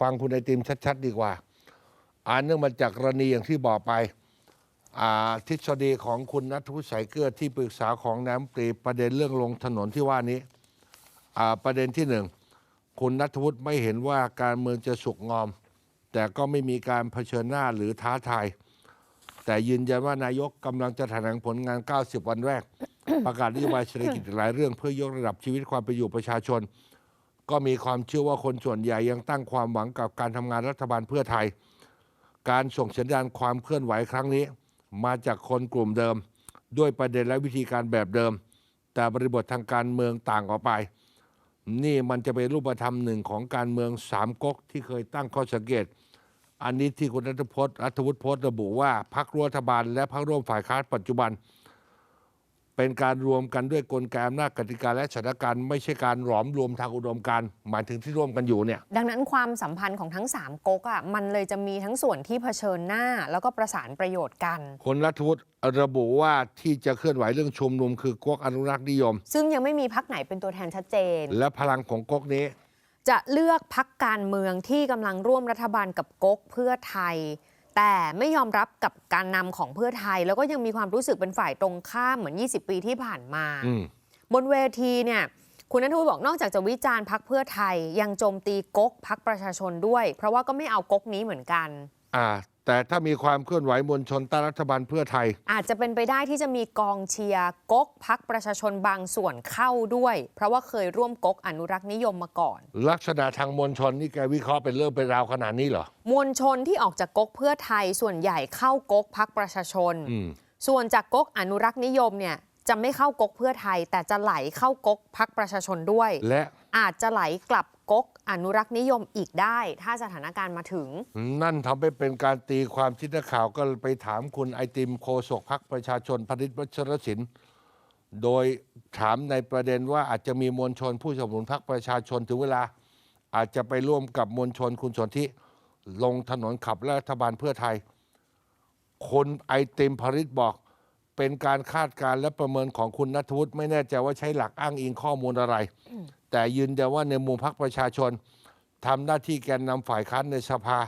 ฟังคุณไอติมชัด ๆ ดีกว่า อ่านเนื่องมาจากกรณีอย่างที่บอกไปทฤษฎีของคุณนัทวุฒิสายเกลือที่ปรึกษาของน้ำตรีประเด็นเรื่องลงถนนที่ว่านี้ประเด็นที่หนึ่งคุณนัทวุฒิไม่เห็นว่าการเมืองจะสุกงอม แต่ก็ไม่มีการเผชิญหน้าหรือท้าทายแต่ยืนยันว่านายกกำลังจะแถลงผลงาน 90 วันแรก ประกาศนโยบายเศรษฐกิจหลายเรื่องเพื่อยกระดับชีวิตความเป็นอยู่ประชาชน ก็มีความเชื่อว่าคนส่วนใหญ่ยังตั้งความหวังกับการทำงานรัฐบาลเพื่อไทย การส่งสัญญาณความเคลื่อนไหวครั้งนี้ มาจากคนกลุ่มเดิม ด้วยประเด็นและวิธีการแบบเดิม แต่บริบททางการเมืองต่างออกไป นี่มันจะเป็นรูปธรรมหนึ่งของการเมืองสามก๊กที่เคยตั้งข้อสังเกต อันนี้ที่คุณรัฐพจน์รัฐวุฒิโพสต์ระบุว่าพรรครัฐบาลและพรรคร่วมฝ่ายค้านปัจจุบัน เป็นการรวมกันด้วยกลไกอำนาจกติกาและสถานการณ์ไม่ใช่การหลอมรวมทางอุดมการณ์หมายถึงที่ร่วมกันอยู่เนี่ย ดังนั้นความสัมพันธ์ของทั้ง3ก๊กอะมันเลยจะมีทั้งส่วนที่เผชิญหน้า แล้วก็ประสานประโยชน์กัน คนรัฐวุฒิระบุว่าที่จะเคลื่อนไหวเรื่องชุมนุมคือก๊กอนุรักษ์นิยม ซึ่งยังไม่มีพักไหนเป็นตัวแทนชัดเจน และพลังของก๊กนี้ จะเลือกพักการเมืองที่กำลังร่วมรัฐบาลกับก๊กเพื่อไทย แต่ไม่ยอมรับกับการนำของเพื่อไทย แล้วก็ยังมีความรู้สึกเป็นฝ่ายตรงข้ามเหมือน 20 ปีที่ผ่านมาอืมบนเวทีเนี่ยคุณนัทวุฒิบอกนอกจากจะวิจารณ์พักเพื่อไทย ยังโจมตีก๊กพักประชาชนด้วย เพราะว่าก็ไม่เอาก๊กนี้เหมือนกัน อ่า แต่ถ้ามีความเคลื่อนไหวมวลชนต้านรัฐบาลเพื่อไทย อาจจะเป็นไปได้ที่จะมีกองเชียร์ก๊กพักประชาชนบางส่วนเข้าด้วย เพราะว่าเคยร่วมก๊กอนุรักษ์นิยมมาก่อน ลักษณะทางมวลชนนี่แกวิเคราะห์เป็นเรื่องเป็นราวขนาดนี้เหรอ มวลชนที่ออกจากก๊กเพื่อไทยส่วนใหญ่เข้าก๊กพักประชาชน อืม ส่วนจากก๊กอนุรักษ์นิยมเนี่ยจะไม่เข้าก๊กเพื่อไทย แต่จะไหลเข้าก๊กพักประชาชนด้วย และ อาจจะไหลกลับก๊กอนุรักษ์นิยมอีกได้ ถ้าสถานการณ์มาถึง นั่นทำให้เป็นการตีความที่นักข่าวก็ไปถามคุณไอติมโคศกพักประชาชนพนิษฐ์วัชรศิลป์โดยถามในประเด็นว่าอาจจะมีมวลชนผู้สนับสนุนพักประชาชนถึงเวลา อาจจะไปร่วมกับมวลชนคุณสนธิลงถนนขับรัฐบาลเพื่อไทย คนไอติมพริตบอก เป็นการคาดการณ์และประเมินของคุณนัทวุฒิไม่แน่ใจว่าใช้หลักอ้างอิงข้อมูลอะไร แต่ยืนยันว่าในมุมพักประชาชนทำหน้าที่แกนนำฝ่ายค้านในสภา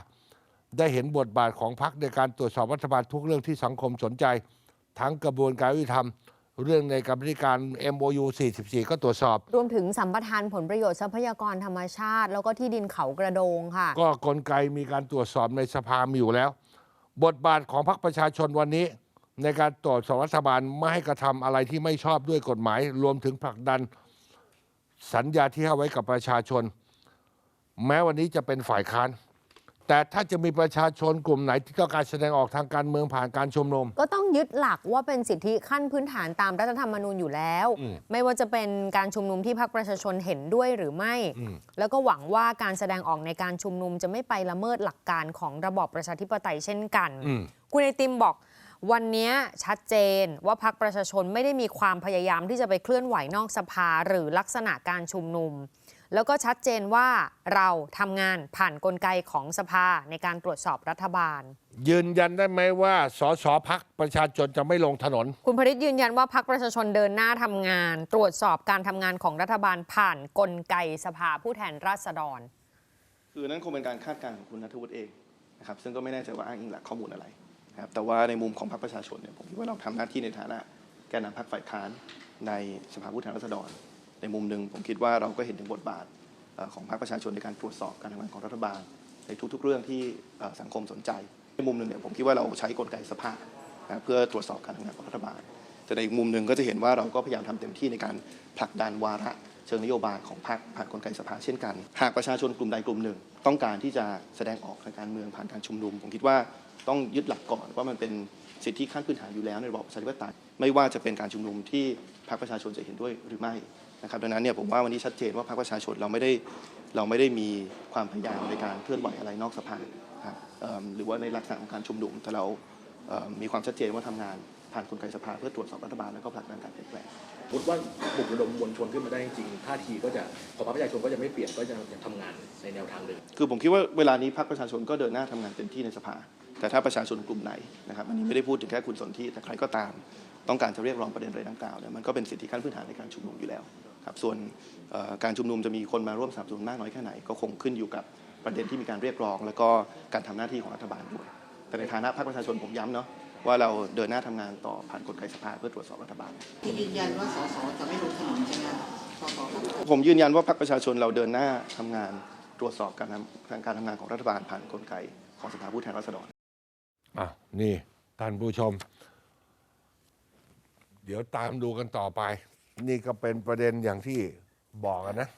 ได้เห็นบทบาทของพักในการตรวจสอบรัฐบาลทุกเรื่องที่สังคมสนใจ ทั้งกระบวนการยุติธรรมเรื่องในกรรมธิการ MOU 44 ก็ตรวจสอบ รวมถึงสัมปทานผลประโยชน์ทรัพยากรธรรมชาติ แล้วก็ที่ดินเขากระโดงค่ะ ก็กลไกมีการตรวจสอบในสภามีอยู่แล้ว บทบาทของพรรคประชาชนวันนี้ ในการตรวจสอบรัฐบาลไม่ให้กระทำอะไรที่ไม่ชอบด้วยกฎหมาย รวมถึงผลักดัน สัญญาที่ให้ไว้กับประชาชน แม้วันนี้จะเป็นฝ่ายค้าน แต่ถ้าจะมีประชาชนกลุ่มไหนที่ต้องการแสดงออกทางการเมืองผ่านการชุมนุม ก็ต้องยึดหลักว่าเป็นสิทธิขั้นพื้นฐานตามรัฐธรรมนูญอยู่แล้ว อืมไม่ว่าจะเป็นการชุมนุมที่พรรคประชาชนเห็นด้วยหรือไม่ อืม แล้วก็หวังว่าการแสดงออกในการชุมนุมจะไม่ไปละเมิดหลักการของระบอบประชาธิปไตยเช่นกัน อืม คุณไอติมบอก วันนี้ชัดเจนว่าพรรคประชาชนไม่ได้มีความพยายามที่จะไปเคลื่อนไหวนอกสภาหรือลักษณะการชุมนุม แล้วก็ชัดเจนว่าเราทำงานผ่านกลไกของสภาในการตรวจสอบรัฐบาล ยืนยันได้ไหมว่าสสพักประชาชนจะไม่ลงถนน คุณพริตยืนยันว่าพรรคประชาชนเดินหน้าทำงาน ตรวจสอบการทำงานของรัฐบาลผ่านกลไกสภาผู้แทนราษฎร คือนั่นคงเป็นการคาดการณ์ของคุณนัทวุฒิเองนะครับซึ่งก็ไม่แน่ใจว่าอ้างอิงหลักข้อมูลอะไร นะครับแต่ว่าในมุมของพรรคประชาชนเนี่ยผมคิดว่าเราทำหน้าที่ในฐานะแกนนำพรรคฝ่ายค้านในสภาผู้แทนราษฎร ในมุมหนึ่งผมคิดว่าเราก็เห็นถึงบทบาทของพรรคประชาชนในการตรวจสอบการทำงานของรัฐบาล ในทุกๆ เรื่องที่สังคมสนใจ ในมุมหนึ่งเนี่ยผมคิดว่าเราใช้กลไกสภานะเพื่อตรวจสอบการทำงานของรัฐบาล แต่ในอีกมุมหนึ่งก็จะเห็นว่าเราก็พยายามทำเต็มที่ในการผลักดันวาระ เชิงนโยบายของพรรคผ่านกลไกสภาเช่นกัน หากประชาชนกลุ่มใดกลุ่มหนึ่ง ต้องการที่จะแสดงออกทางการเมืองผ่านการชุมนุม ผมคิดว่าต้องยึดหลักก่อนว่ามันเป็นสิทธิขั้นพื้นฐานอยู่แล้วในระบอบประชาธิปไตยไม่ว่าจะเป็นการชุมนุมที่พรรคประชาชนจะเห็นด้วยหรือไม่นะครับดังนั้นเนี่ยผมว่าวันนี้ชัดเจนว่าพรรคประชาชนเราไม่ได้เราไม่ได้มีความพยายามในการเคลื่อนไหวอะไรนอกสภาครับหรือว่าในลักษณะของการชุมนุมแต่เรามีความชัดเจนว่าทำงาน ผ่านกลไกสภาเพื่อตรวจสอบรัฐบาลและก็ผลักดันการเปลี่ยนแปลงสมมติว่าปลุกระดมมวลชนขึ้นมาได้จริงท่าทีก็จะของพรรคประชาชนก็จะไม่เปลี่ยนก็จะยังทำงานในแนวทางเดิมคือผมคิดว่าเวลานี้พรรคประชาชนก็เดินหน้าทำงานเต็มที่ในสภา แต่ถ้าประชาชนกลุ่มไหนนะครับอันนี้ไม่ได้พูดถึงแค่คุณสนธิแต่ใครก็ตาม ต้องการจะเรียกร้องประเด็นอะไรดังกล่าวเนี่ยมันก็เป็นสิทธิขั้นพื้นฐานในการชุมนุมอยู่แล้วครับส่วนการชุมนุมจะมีคนมาร่วมสนับสนุนมากน้อยแค่ไหน ก็คงขึ้นอยู่กับประเด็นที่มีการเรียกร้อง แล้วก็การทำหน้าที่ของรัฐบาลด้วยแต่ในฐานะพรรคประชาชนผมย้ำเนาะ ว่าเราเดินหน้าทำงานต่อผ่านกลไกสภาเพื่อตรวจสอบรัฐบาลที่ยืนยันว่าสสจะไม่ลงถนนใช่ไหมครับสสครับผมยืนยันว่าพรรคประชาชนเราเดินหน้าทำงานตรวจสอบการทำการทำงานของรัฐบาลผ่านกลไกของสภาผู้แทนราษฎรอะนี่ท่านผู้ชม เดี๋ยวตามดูกันต่อไป นี่ก็เป็นประเด็นอย่างที่บอกกันนะ